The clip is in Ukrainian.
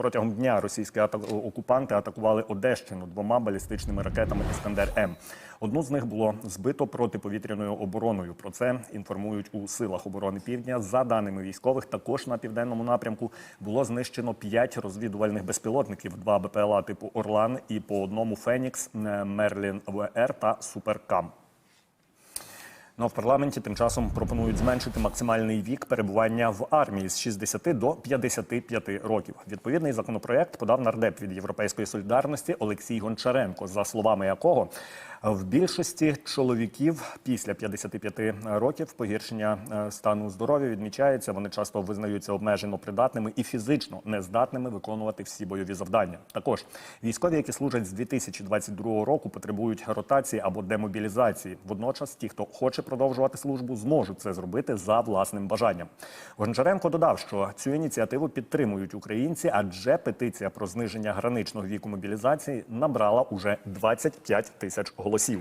протягом дня російські окупанти атакували Одещину двома балістичними ракетами Іскандер М. Одну з них було збито протиповітряною обороною. Про це інформують у силах оборони Півдня. За даними військових, також на південному напрямку було знищено п'ять розвідувальних безпілотників: два БПЛА типу Орлан і по одному Фенікс, Мерлін ВР та Суперкам. Ну а в парламенті тим часом пропонують зменшити максимальний вік перебування в армії з 60 до 55 років. Відповідний законопроект подав нардеп від Європейської солідарності Олексій Гончаренко, за словами якого в більшості чоловіків після 55 років погіршення е, стану здоров'я відмічається. Вони часто визнаються обмежено придатними і фізично нездатними виконувати всі бойові завдання. Також військові, які служать з 2022 року, потребують ротації або демобілізації. Водночас, ті, хто хоче продовжувати службу, зможуть це зробити за власним бажанням. Гончаренко додав, що цю ініціативу підтримують українці, адже петиція про зниження граничного віку мобілізації набрала уже 25 тисяч голосів.